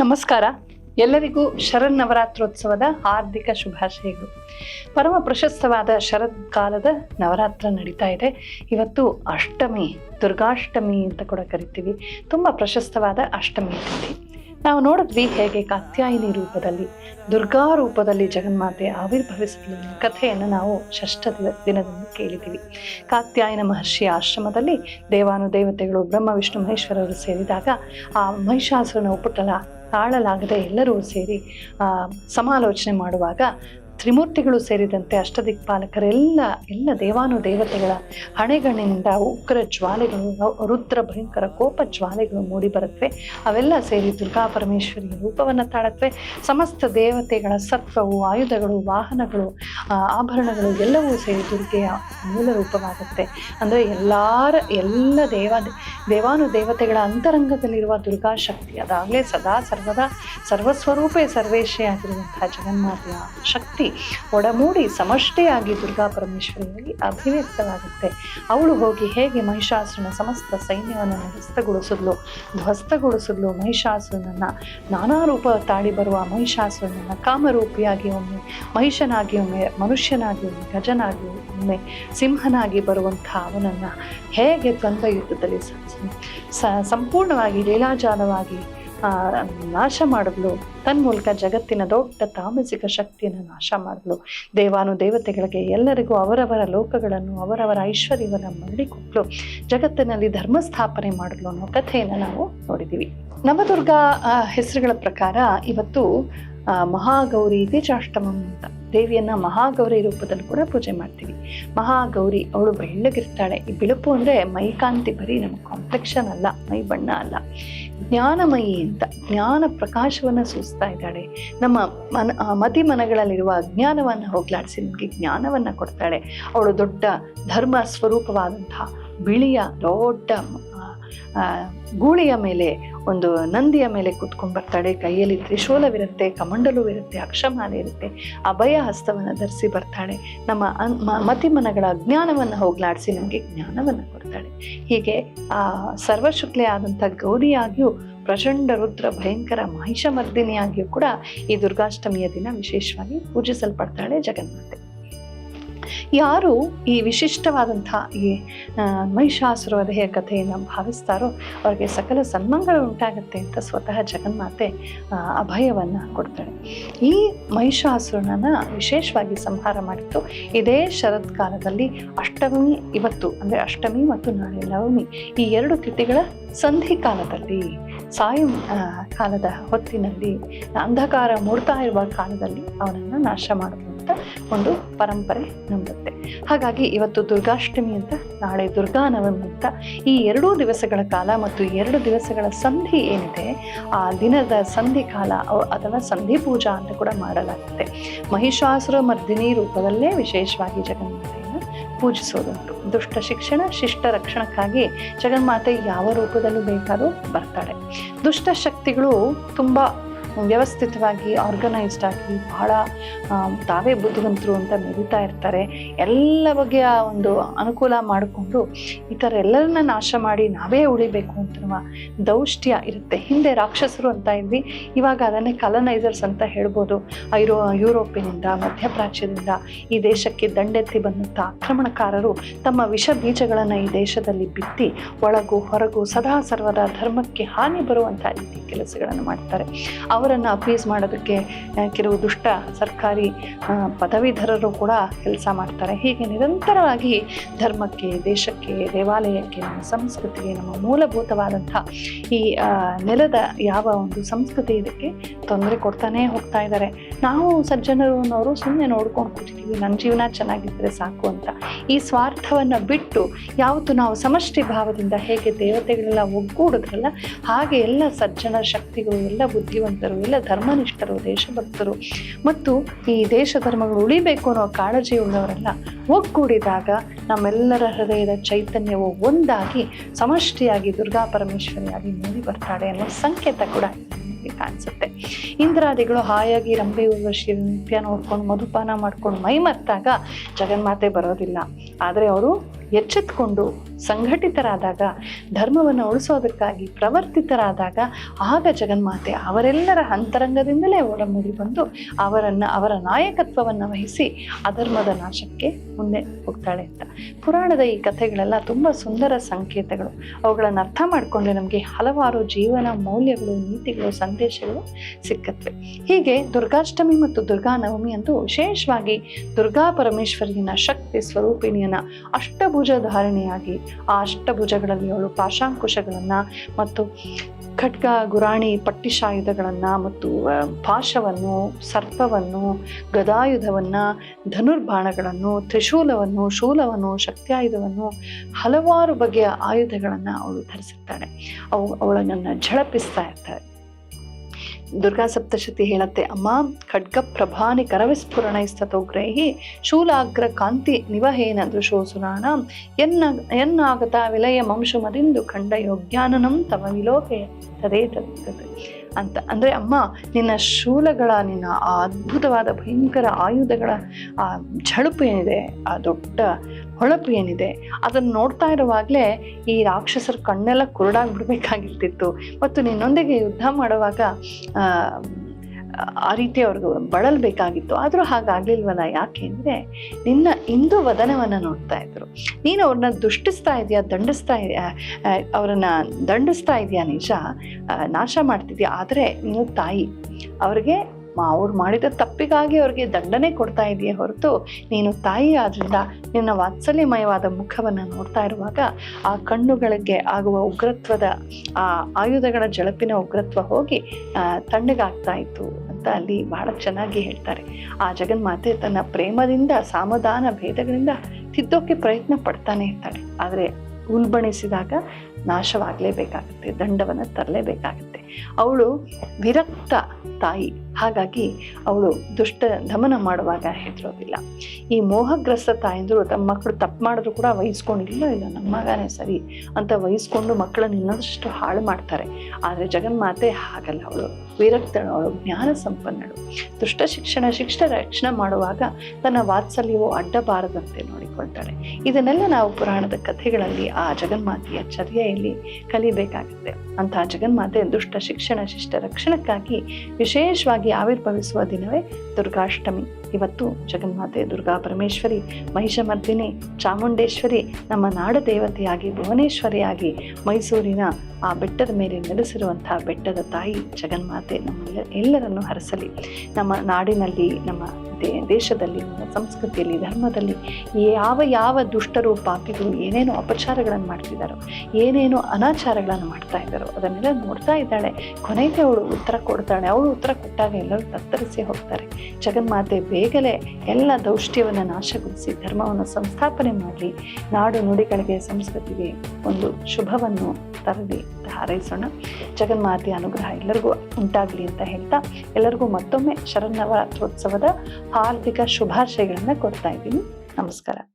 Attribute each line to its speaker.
Speaker 1: ನಮಸ್ಕಾರ. ಎಲ್ಲರಿಗೂ ಶರನ್ನವರಾತ್ರೋತ್ಸವದ ಹಾರ್ದಿಕ ಶುಭಾಶಯಗಳು. ಪರಮ ಪ್ರಶಸ್ತವಾದ ಶರತ್ಕಾಲದ ನವರಾತ್ರ ನಡೀತಾ ಇದೆ. ಇವತ್ತು ಅಷ್ಟಮಿ, ದುರ್ಗಾಷ್ಟಮಿ ಅಂತ ಕೂಡ ಕರಿತೀವಿ. ತುಂಬ ಪ್ರಶಸ್ತವಾದ ಅಷ್ಟಮಿ ತಿಥಿ. ನಾವು ನೋಡಿದ್ವಿ ಹೇಗೆ ಕಾತ್ಯಾಯಿನಿ ರೂಪದಲ್ಲಿ, ದುರ್ಗಾ ರೂಪದಲ್ಲಿ ಜಗನ್ಮಾತೆ ಆವಿರ್ಭವಿಸಿದ ಕಥೆಯನ್ನು ನಾವು ಷಷ್ಠ ದಿನ, ದಿನದಂದು ಕೇಳಿದ್ದೀವಿ. ಕಾತ್ಯಾಯನ ಮಹರ್ಷಿಯ ಆಶ್ರಮದಲ್ಲಿ ದೇವಾನುದೇವತೆಗಳು ಬ್ರಹ್ಮ, ವಿಷ್ಣು, ಮಹೇಶ್ವರರು ಸೇರಿದಾಗ ಆ ಮಹಿಷಾಸುರನ ಉಪಟಳ ತಾಳಲಾಗದೆ ಎಲ್ಲರೂ ಸೇರಿ ಸಮಾಲೋಚನೆ ಮಾಡುವಾಗ ತ್ರಿಮೂರ್ತಿಗಳು ಸೇರಿದಂತೆ ಅಷ್ಟದಿಕ್ಪಾಲಕರೆಲ್ಲ, ಎಲ್ಲ ದೇವಾನು ದೇವತೆಗಳ ಹಣೆಗಣ್ಣಿನಿಂದ ಉಗ್ರ ಜ್ವಾಲೆಗಳು, ರುದ್ರ ಭಯಂಕರ ಕೋಪ ಜ್ವಾಲೆಗಳು ಮೂಡಿ ಬರುತ್ತವೆ. ಅವೆಲ್ಲ ಸೇರಿ ದುರ್ಗಾ ಪರಮೇಶ್ವರಿಯ ರೂಪವನ್ನು ತಾಳತ್ವೆ ಸಮಸ್ತ ದೇವತೆಗಳ ಸತ್ವವು, ಆಯುಧಗಳು, ವಾಹನಗಳು ಆಭರಣಗಳು ಎಲ್ಲವೂ ಸೇರಿ ದುರ್ಗೆಯ ಮೂಲ ರೂಪವಾಗುತ್ತೆ. ಅಂದರೆ ಎಲ್ಲರ, ಎಲ್ಲ ದೇವ, ದೇವಾನು ದೇವತೆಗಳ ಅಂತರಂಗದಲ್ಲಿರುವ ದುರ್ಗಾ ಶಕ್ತಿ ಅದಾಗಲೇ ಸದಾ ಸರ್ವದಾ ಸರ್ವಸ್ವರೂಪೇ ಸರ್ವೇಶೇ ಆಗಿರುವಂತಹ ಜಗನ್ಮಾತೆಯ ಶಕ್ತಿ. ಒಡಮೂಡಿ ಸಮಷ್ಟಿಯಾಗಿ ದುರ್ಗಾ ಪರಮೇಶ್ವರಿಯಾಗಿ ಅಭಿವ್ಯಕ್ತವಾಗುತ್ತೆ ಅವಳು ಹೋಗಿ ಹೇಗೆ ಮಹಿಷಾಸುರನ ಸಮಸ್ತ ಸೈನ್ಯವನ್ನು ಧ್ವಸ್ತಗೊಳಿಸಿದ್ಲು? ಧ್ವಸ್ತಗೊಳಿಸಿದ್ಲು ಮಹಿಷಾಸುರನನ್ನ. ನಾನಾ ರೂಪ ತಾಳಿ ಬರುವ ಮಹಿಷಾಸುರನನ್ನ ಕಾಮರೂಪಿಯಾಗಿ ಒಮ್ಮೆ, ಮಹಿಷನಾಗಿ ಒಮ್ಮೆ, ಮನುಷ್ಯನಾಗಿ ಒಮ್ಮೆ, ಗಜನಾಗಿ ಒಮ್ಮೆ, ಸಿಂಹನಾಗಿ ಬರುವಂಥ ಅವನನ್ನು ಹೇಗೆ ದ್ವಂದ್ವ ಯುದ್ಧದಲ್ಲಿ ಸಂಪೂರ್ಣವಾಗಿ ಲೀಲಾಜಾಲವಾಗಿ ನಾಶ ಮಾಡಿದ್ಲು. ತನ್ಮೂಲಕ ಜಗತ್ತಿನ ದೊಡ್ಡ ತಾಮಸಿಕ ಶಕ್ತಿಯನ್ನು ನಾಶ ಮಾಡಿದ್ಲು. ದೇವಾನು ದೇವತೆಗಳಿಗೆ ಎಲ್ಲರಿಗೂ ಅವರವರ ಲೋಕಗಳನ್ನು, ಅವರವರ ಐಶ್ವರ್ಯವನ್ನು ಮರಳಿಕೊಟ್ಲು ಜಗತ್ತಿನಲ್ಲಿ ಧರ್ಮ ಸ್ಥಾಪನೆ ಮಾಡಿದ್ಲು ಅನ್ನೋ ಕಥೆಯನ್ನು ನಾವು ನೋಡಿದ್ದೀವಿ ನವದುರ್ಗಾ ಹೆಸರುಗಳ ಪ್ರಕಾರ ಇವತ್ತು ಮಹಾಗೌರಿ ದ್ವಿಜಾಷ್ಟಮಂ ಅಂತ. ದೇವಿಯನ್ನ ಮಹಾಗೌರಿ ರೂಪದಲ್ಲಿ ಕೂಡ ಪೂಜೆ ಮಾಡ್ತೀವಿ. ಮಹಾಗೌರಿ ಅವಳು ಬೆಳ್ಳಗಿರ್ತಾಳೆ. ಈ ಬಿಳುಪು ಅಂದ್ರೆ ಮೈಕಾಂತಿ ಬರೀ ನಮ್ಮ ಕಾಂಪ್ಲೆಕ್ಷನ್ ಅಲ್ಲ, ಮೈ ಬಣ್ಣ ಅಲ್ಲ. ಜ್ಞಾನಮಯಿ ಅಂತ, ಜ್ಞಾನ ಪ್ರಕಾಶವನ್ನ ಸೂಸ್ತಾ ಇದ್ದಾಳೆ. ನಮ್ಮ ಮನ ಮತಿ ಮನಗಳಲ್ಲಿರುವ ಅಜ್ಞಾನವನ್ನ ಹೋಗ್ಲಾಡಿಸಿ ನಮಗೆ ಜ್ಞಾನವನ್ನ ಕೊಡ್ತಾಳೆ. ಅವಳು ದೊಡ್ಡ ಧರ್ಮ ಸ್ವರೂಪವಾದಂತಹ ಬಿಳಿಯ, ದೊಡ್ಡ ಗೂಳಿಯ ಮೇಲೆ ಒಂದು ನಂದಿಯ ಮೇಲೆ ಕೂತ್ಕೊಂಡು ಬರ್ತಾಳೆ. ಕೈಯಲ್ಲಿ ತ್ರಿಶೂಲವಿರುತ್ತೆ ಕಮಂಡಲವಿರುತ್ತೆ ಅಕ್ಷಮಾಲೆ ಇರುತ್ತೆ. ಅಭಯ ಹಸ್ತವನ್ನು ಧರಿಸಿ ಬರ್ತಾಳೆ. ನಮ್ಮ ಅನ್- ಮತಿಮನಗಳ ಅಜ್ಞಾನವನ್ನು ಹೋಗ್ಲಾಡಿಸಿ ನಮಗೆ ಜ್ಞಾನವನ್ನು ಕೊಡ್ತಾಳೆ. ಹೀಗೆ ಆ ಸರ್ವಶುಕ್ಲೆ ಆದಂಥ ಗೌರಿಯಾಗಿಯೂ ಪ್ರಚಂಡ ರುದ್ರ ಭಯಂಕರ ಮಹಿಷಮರ್ದಿನಿಯಾಗಿಯೂ ಕೂಡ ಈ ದುರ್ಗಾಷ್ಟಮಿಯ ದಿನ ವಿಶೇಷವಾಗಿ ಪೂಜಿಸಲ್ಪಡ್ತಾಳೆ ಜಗನ್ಮಾತೆ. ಯಾರು ಈ ವಿಶಿಷ್ಟವಾದಂಥ ಈ ಮಹಿಷಾಸುರವಧೆಯ ಮಹಿಷಾಸುರ ವಧೆಯ ಕಥೆಯನ್ನು ಭಾವಿಸ್ತಾರೋ ಅವರಿಗೆ ಸಕಲ ಸನ್ಮಂಗಳು ಉಂಟಾಗುತ್ತೆ ಅಂತ ಸ್ವತಃ ಜಗನ್ಮಾತೆ ಅಭಯವನ್ನು ಕೊಡ್ತಾಳೆ ಈ ಮಹಿಷಾಸುರನನ ವಿಶೇಷವಾಗಿ ಸಂಹಾರ ಮಾಡಿತ್ತು ಇದೇ ಶರತ್ಕಾಲದಲ್ಲಿ ಅಷ್ಟಮಿ ಇವತ್ತು, ಅಂದರೆ ಅಷ್ಟಮಿ ಮತ್ತು ನಾಳೆ ನವಮಿ, ಈ ಎರಡು ತಿಥಿಗಳ ಸಂಧಿ ಕಾಲದಲ್ಲಿ, ಸಾಯಂ ಕಾಲದ ಹೊತ್ತಿನಲ್ಲಿ, ಅಂಧಕಾರ ಮೂಡ್ತಾ ಇರುವ ಕಾಲದಲ್ಲಿ ಅವನನ್ನು ನಾಶ ಮಾಡಲು ಒಂದು ಪರಂಪರೆ ನಂಬುತ್ತೆ. ಹಾಗಾಗಿ ಇವತ್ತು ದುರ್ಗಾಷ್ಟಮಿ ಅಂತ, ನಾಳೆ ದುರ್ಗಾ ನವಮಿ ಅಂತ, ಈ ಎರಡೂ ದಿವಸಗಳ ಕಾಲ ಮತ್ತು ಎರಡು ದಿವಸಗಳ ಸಂಧಿ ಏನಿದೆ, ಆ ದಿನದ ಸಂಧಿ ಕಾಲ ಅಥವಾ ಸಂಧಿ ಪೂಜಾ ಅಂತ ಕೂಡ ಮಾಡಲಾಗುತ್ತೆ. ಮಹಿಷಾಸುರ ಮರ್ದಿನಿ ರೂಪದಲ್ಲೇ ವಿಶೇಷವಾಗಿ ಜಗನ್ಮಾತೆಯನ್ನು ಪೂಜಿಸೋದುಂಟು. ದುಷ್ಟ ಶಿಕ್ಷಣ, ಶಿಷ್ಟ ರಕ್ಷಣಕ್ಕಾಗಿ ಜಗನ್ಮಾತೆ ಯಾವ ರೂಪದಲ್ಲೂ ಬೇಕಾದರೂ ಬರ್ತಾಳೆ. ದುಷ್ಟ ಶಕ್ತಿಗಳು ತುಂಬ ವ್ಯವಸ್ಥಿತವಾಗಿ ಆರ್ಗನೈಸ್ಡ್ ಆಗಿ ಬಹಳ ತಾವೇ ಬುದ್ಧಿವಂತರು ಅಂತ ಮೆರಿತಾ ಇರ್ತಾರೆ. ಎಲ್ಲ ಬಗೆಯ ಒಂದು ಅನುಕೂಲ ಮಾಡಿಕೊಂಡು ಈ ಥರ ಎಲ್ಲರನ್ನ ನಾಶ ಮಾಡಿ ನಾವೇ ಉಳಿಬೇಕು ಅಂತ ದೌಷ್ಟ್ಯ ಇರುತ್ತೆ. ಹಿಂದೆ ರಾಕ್ಷಸರು ಅಂತ ಇದ್ವಿ, ಇವಾಗ ಅದನ್ನೇ ಕಲನೈಸರ್ಸ್ ಅಂತ ಹೇಳ್ಬೋದು. ಐರೋ, ಯುರೋಪಿನಿಂದ, ಮಧ್ಯಪ್ರಾಚ್ಯದಿಂದ ಈ ದೇಶಕ್ಕೆ ದಂಡೆತ್ತಿ ಬಂದಂಥ ಆಕ್ರಮಣಕಾರರು ತಮ್ಮ ವಿಷ ಬೀಜಗಳನ್ನು ಈ ದೇಶದಲ್ಲಿ ಬಿತ್ತಿ ಒಳಗು ಹೊರಗು ಸದಾ ಸರ್ವದ ಧರ್ಮಕ್ಕೆ ಹಾನಿ ಬರುವಂಥ ರೀತಿ ಕೆಲಸಗಳನ್ನು ಮಾಡ್ತಾರೆ. ಅವರನ್ನು ಅಪೀಸ್ ಮಾಡೋದಕ್ಕೆ ಕೆಲವು ದುಷ್ಟ ಸರ್ಕಾರಿ ಪದವೀಧರರು ಕೂಡ ಕೆಲಸ ಮಾಡ್ತಾರೆ. ಹೀಗೆ ನಿರಂತರವಾಗಿ ಧರ್ಮಕ್ಕೆ, ದೇಶಕ್ಕೆ, ದೇವಾಲಯಕ್ಕೆ, ನಮ್ಮ ಸಂಸ್ಕೃತಿಗೆ, ನಮ್ಮ ಮೂಲಭೂತವಾದಂಥ ಈ ನೆಲದ ಯಾವ ಒಂದು ಸಂಸ್ಕೃತಿ ಇದಕ್ಕೆ ತೊಂದರೆ ಕೊಡ್ತಾನೇ ಹೋಗ್ತಾ ಇದ್ದಾರೆ. ನಾವು ಸಜ್ಜನರು ಅನ್ನೋರು ಸುಮ್ಮನೆ ನೋಡ್ಕೊಂಡು ಕೂತಿದ್ದೀವಿ ನನ್ನ ಜೀವನ ಚೆನ್ನಾಗಿದ್ದರೆ ಸಾಕು ಅಂತ. ಈ ಸ್ವಾರ್ಥವನ್ನು ಬಿಟ್ಟು ಯಾವತ್ತು ನಾವು ಸಮಷ್ಟಿ ಭಾವದಿಂದ ಹೇಗೆ ದೇವತೆಗಳೆಲ್ಲ ಒಗ್ಗೂಡಿದ್ರಲ್ಲ, ಹಾಗೆ ಎಲ್ಲ ಸಜ್ಜನ ಶಕ್ತಿಗಳು, ಎಲ್ಲ ಬುದ್ಧಿವಂತರು, ಎಲ್ಲ ಧರ್ಮನಿಷ್ಠರು, ದೇಶಭಕ್ತರು ಮತ್ತು ಈ ದೇಶ ಧರ್ಮಗಳು ಉಳಿಬೇಕು ಅನ್ನೋ ಕಾಳಜಿ ಉಳ್ಳವರೆಲ್ಲ ಒಗ್ಗೂಡಿದಾಗ ನಮ್ಮೆಲ್ಲರ ಹೃದಯದ ಚೈತನ್ಯವು ಒಂದಾಗಿ ಸಮಷ್ಟಿಯಾಗಿ ದುರ್ಗಾ ಪರಮೇಶ್ವರಿಯಾಗಿ ಮೂಡಿ ಬರ್ತಾಳೆ ಅನ್ನೋ ಸಂಕೇತ ಕೂಡ ಕಾಣಿಸುತ್ತೆ. ಇಂದ್ರಾದಿಗಳು ಹಾಯಾಗಿ ರಂಬೆ ಉರ್ವಶಿ ನೃತ್ಯ ನೋಡ್ಕೊಂಡು ಮಧುಪಾನ ಮಾಡ್ಕೊಂಡು ಮೈ ಮರ್ತಾಗ ಜಗನ್ಮಾತೆ ಬರೋದಿಲ್ಲ. ಆದರೆ ಅವರು ಎಚ್ಚೆತ್ಕೊಂಡು ಸಂಘಟಿತರಾದಾಗ, ಧರ್ಮವನ್ನು ಉಳಿಸೋದಕ್ಕಾಗಿ ಪ್ರವರ್ತಿತರಾದಾಗ, ಆಗ ಜಗನ್ಮಾತೆ ಅವರೆಲ್ಲರ ಅಂತರಂಗದಿಂದಲೇ ಒಡಮೂಡಿ ಬಂದು ಅವರನ್ನು, ಅವರ ನಾಯಕತ್ವವನ್ನು ವಹಿಸಿ ಅಧರ್ಮದ ನಾಶಕ್ಕೆ ಮುಂದೆ ಹೋಗ್ತಾಳೆ ಅಂತ. ಪುರಾಣದ ಈ ಕಥೆಗಳೆಲ್ಲ ತುಂಬ ಸುಂದರ ಸಂಕೇತಗಳು. ಅವುಗಳನ್ನು ಅರ್ಥ ಮಾಡಿಕೊಂಡ್ರೆ ನಮಗೆ ಹಲವಾರು ಜೀವನ ಮೌಲ್ಯಗಳು, ನೀತಿಗಳು, ಸಂದೇಶಗಳು ಸಿಕ್ಕತ್ವೆ ಹೀಗೆ ದುರ್ಗಾಷ್ಟಮಿ ಮತ್ತು ದುರ್ಗಾ ನವಮಿ ಅಂತೂ ವಿಶೇಷವಾಗಿ ದುರ್ಗಾ ಪರಮೇಶ್ವರಿಯನ್ನ ಶಕ್ತಿ ಸ್ವರೂಪಿಣಿಯನ್ನ ಅಷ್ಟಭುಜ ಧಾರಣೆಯಾಗಿ ಆ ಅಷ್ಟಭುಜಗಳಲ್ಲಿ ಅವಳು ಪಾಶಾಂಕುಶಗಳನ್ನು ಮತ್ತು ಖಡ್ಗ, ಗುರಾಣಿ, ಪಟ್ಟಿಶಾಯುಧಗಳನ್ನು ಮತ್ತು ಪಾಶವನ್ನು, ಸರ್ಪವನ್ನು, ಗದಾಯುಧವನ್ನು, ಧನುರ್ಬಾಣಗಳನ್ನು, ತ್ರಿಶೂಲವನ್ನು, ಶೂಲವನ್ನು, ಶಕ್ತಿಯಾಯುಧವನ್ನು ಹಲವಾರು ಬಗೆಯ ಆಯುಧಗಳನ್ನು ಅವಳು ಧರಿಸಿರ್ತಾಳೆ. ಅವು ಅವಳನ್ನು ಝಳಪಿಸ್ತಾ ಇರ್ತಾಳೆ. ದುರ್ಗಾ ಸಪ್ತಶತಿ ಹೇಳತ್ತೆ, ಅಮ್ಮ, ಖಡ್ಗ ಪ್ರಭಾನಿ ಕರವಿಸ್ಫುರಣೈಸ್ತತೋಗ್ರಹಿ ಶೂಲಾಗ್ರ ಕಾಂತಿ ನಿವಹೇನ ದೃಶೋಸುರಾಣ, ಎನ್ನ, ಎನ್ನಾಗತ ವಿಲಯ ಮಂಶುಮದಿಂದು ಖಂಡ ಯೋಗ್ಯಾನನಂ ತವ ವಿಲೋಕೆ ತದೇ ತದ್ ಅಂತ. ಅಂದ್ರೆ, ಅಮ್ಮ, ನಿನ್ನ ಶೂಲಗಳ, ನಿನ್ನ ಆ ಅದ್ಭುತವಾದ ಭಯಂಕರ ಆಯುಧಗಳ, ಆ ಝಳುಪು ಏನಿದೆ, ಆ ದೊಡ್ಡ ಹೊಳಪು ಏನಿದೆ ಅದನ್ನು ನೋಡ್ತಾ ಇರುವಾಗಲೇ ಈ ರಾಕ್ಷಸರ ಕಣ್ಣೆಲ್ಲ ಕುರುಡಾಗ್ಬಿಡ್ಬೇಕಾಗಿರ್ತಿತ್ತು. ಮತ್ತು ನಿನ್ನೊಂದಿಗೆ ಯುದ್ಧ ಮಾಡುವಾಗ ಆ, ಆ ರೀತಿ ಅವ್ರಿಗೆ ಬಳಲ್ಬೇಕಾಗಿತ್ತು. ಆದರೂ ಹಾಗಾಗ್ಲಿಲ್ವಲ್ಲ? ಯಾಕೆ ಅಂದರೆ ನಿನ್ನ ಇಂದು ವದನವನ್ನು ನೋಡ್ತಾ ಇದ್ರು. ನೀನು ಅವ್ರನ್ನ ದುಷ್ಟಿಸ್ತಾ ಇದೆಯಾ ದಂಡಿಸ್ತಾ ಇದೆಯಾ ಅವರನ್ನು ದಂಡಿಸ್ತಾ ಇದೆಯಾ ನಿಜ? ನಾಶ ಮಾಡ್ತಿದ್ಯಾ? ಆದರೆ ನೀನು ತಾಯಿ ಅವ್ರಿಗೆ ಅವ್ರು ಮಾಡಿದ ತಪ್ಪಿಗಾಗಿ ಅವ್ರಿಗೆ ದಂಡನೆ ಕೊಡ್ತಾ ಇದೆಯೇ ಹೊರತು ನೀನು ತಾಯಿ ಆದ್ರಿಂದ ನಿನ್ನ ವಾತ್ಸಲ್ಯಮಯವಾದ ಮುಖವನ್ನು ನೋಡ್ತಾ ಇರುವಾಗ ಆ ಕಣ್ಣುಗಳಿಗೆ ಆಗುವ ಉಗ್ರತ್ವದ, ಆ ಆಯುಧಗಳ ಜಳಪಿನ ಉಗ್ರತ್ವ ಹೋಗಿ ತಣ್ಣಗಾಗ್ತಾ ಇತ್ತು ಅಂತ ಅಲ್ಲಿ ಬಹಳ ಚೆನ್ನಾಗಿ ಹೇಳ್ತಾರೆ. ಆ ಜಗನ್ಮಾತೆ ತನ್ನ ಪ್ರೇಮದಿಂದ, ಸಾಮಧಾನ ಭೇದಗಳಿಂದ ತಿದ್ದೋಕೆ ಪ್ರಯತ್ನ ಪಡ್ತಾನೆ ಇರ್ತಾಳೆ. ಆದರೆ ಉಲ್ಬಣಿಸಿದಾಗ ನಾಶವಾಗಲೇಬೇಕಾಗುತ್ತೆ, ದಂಡವನ್ನು ತರಲೇಬೇಕಾಗುತ್ತೆ. ಅವಳು ವಿರಕ್ತ ತಾಯಿ. ಹಾಗಾಗಿ ಅವಳು ದುಷ್ಟ ದಮನ ಮಾಡುವಾಗ ಹೆದರೋದಿಲ್ಲ. ಈ ಮೋಹಗ್ರಸ್ತ ತಾಯಂದರು ತಮ್ಮ ಮಕ್ಕಳು ತಪ್ಪು ಮಾಡಿದ್ರು ಕೂಡ ವಹಿಸ್ಕೊಂಡಿಲ್ಲ ಇಲ್ಲ ನಮ್ಮ ಮಗನೇ ಸರಿ ಅಂತ ವಹಿಸ್ಕೊಂಡು ಮಕ್ಕಳನ್ನ ಇನ್ನೊಂದಷ್ಟು ಹಾಳು ಮಾಡ್ತಾರೆ. ಆದರೆ ಜಗನ್ಮಾತೆ ಹಾಗಲ್ಲ ಅವಳು. ವಿರಕ್ತಳು, ಅವಳು ಜ್ಞಾನ ಸಂಪನ್ನಳು ದುಷ್ಟ ಶಿಕ್ಷಣ ಶಿಕ್ಷಣ ರಕ್ಷಣೆ ಮಾಡುವಾಗ ತನ್ನ ವಾತ್ಸಲ್ಯವು ಅಡ್ಡಬಾರದಂತೆ ನೋಡಿಕೊಳ್ತಾಳೆ. ಇದನ್ನೆಲ್ಲ ನಾವು ಪುರಾಣದ ಕಥೆಗಳಲ್ಲಿ ಆ ಜಗನ್ಮಾತೆಯ ಚರ್ಯೆಯಲ್ಲಿ ಕಲಿಬೇಕಾಗುತ್ತೆ. ಅಂತಹ ಜಗನ್ಮಾತೆ ದುಷ್ಟ ಶಿಕ್ಷಣ ಶಿಷ್ಟ ರಕ್ಷಣಕ್ಕಾಗಿ ವಿಶೇಷವಾಗಿ ಆವಿರ್ಭವಿಸುವ ದಿನವೇ ದುರ್ಗಾಷ್ಟಮಿ. ಇವತ್ತು ಜಗನ್ಮಾತೆ ದುರ್ಗಾ ಪರಮೇಶ್ವರಿ, ಮಹಿಷಮರ್ದಿನಿ, ಚಾಮುಂಡೇಶ್ವರಿ, ನಮ್ಮ ನಾಡ ದೇವತೆಯಾಗಿ, ಭುವನೇಶ್ವರಿಯಾಗಿ ಮೈಸೂರಿನ ಆ ಬೆಟ್ಟದ ಮೇಲೆ ನೆಲೆಸಿರುವಂತಹ ಬೆಟ್ಟದ ತಾಯಿ ಜಗನ್ಮಾತೆ ನಮ್ಮ ಎಲ್ಲರನ್ನು ಹರಸಲಿ. ನಮ್ಮ ನಾಡಿನಲ್ಲಿ, ನಮ್ಮ ದೇಶದಲ್ಲಿ, ನಮ್ಮ ಸಂಸ್ಕೃತಿಯಲ್ಲಿ, ಧರ್ಮದಲ್ಲಿ ಯಾವ ಯಾವ ದುಷ್ಟರು ಪಾಪಿಗಳು ಏನೇನು ಅಪಚಾರಗಳನ್ನು ಮಾಡ್ತಿದ್ದಾರೋ, ಏನೇನು ಅನಾಚಾರಗಳನ್ನು ಮಾಡ್ತಾ ಇದ್ದಾರೋ, ಅದನ್ನೆಲ್ಲ ನೋಡ್ತಾ ಇದ್ದಾಳೆ. ಕೊನೆಗೆ ಅವಳು ಉತ್ತರ ಕೊಡ್ತಾಳೆ. ಅವಳು ಉತ್ತರ ಕೊಟ್ಟಾಗ ಎಲ್ಲರೂ ತತ್ತರಿಸಿ ಹೋಗ್ತಾರೆ. ಜಗನ್ಮಾತೆ ಬೇಗನೆ ಎಲ್ಲ ದೌಷ್ಟ್ಯವನ್ನು ನಾಶಗೊಳಿಸಿ, ಧರ್ಮವನ್ನು ಸಂಸ್ಥಾಪನೆ ಮಾಡಲಿ. ನಾಡು ನುಡಿಗಳಿಗೆ, ಸಂಸ್ಕೃತಿಗೆ ಒಂದು ಶುಭವನ್ನು ತರಲಿ ಹಾರೈಸೋಣ. ಜಗನ್ಮಾತೆಯ ಅನುಗ್ರಹ ಎಲ್ಲರಿಗೂ ಉಂಟಾಗಲಿ ಅಂತ ಹೇಳ್ತಾ, ಎಲ್ಲರಿಗೂ ಮತ್ತೊಮ್ಮೆ ಶರನ್ನವರಾತ್ರೋತ್ಸವದ ಹಾರ್ದಿಕ ಶುಭಾಶಯಗಳನ್ನು ಕೊಡ್ತಾ ಇದ್ದೀನಿ. ನಮಸ್ಕಾರ.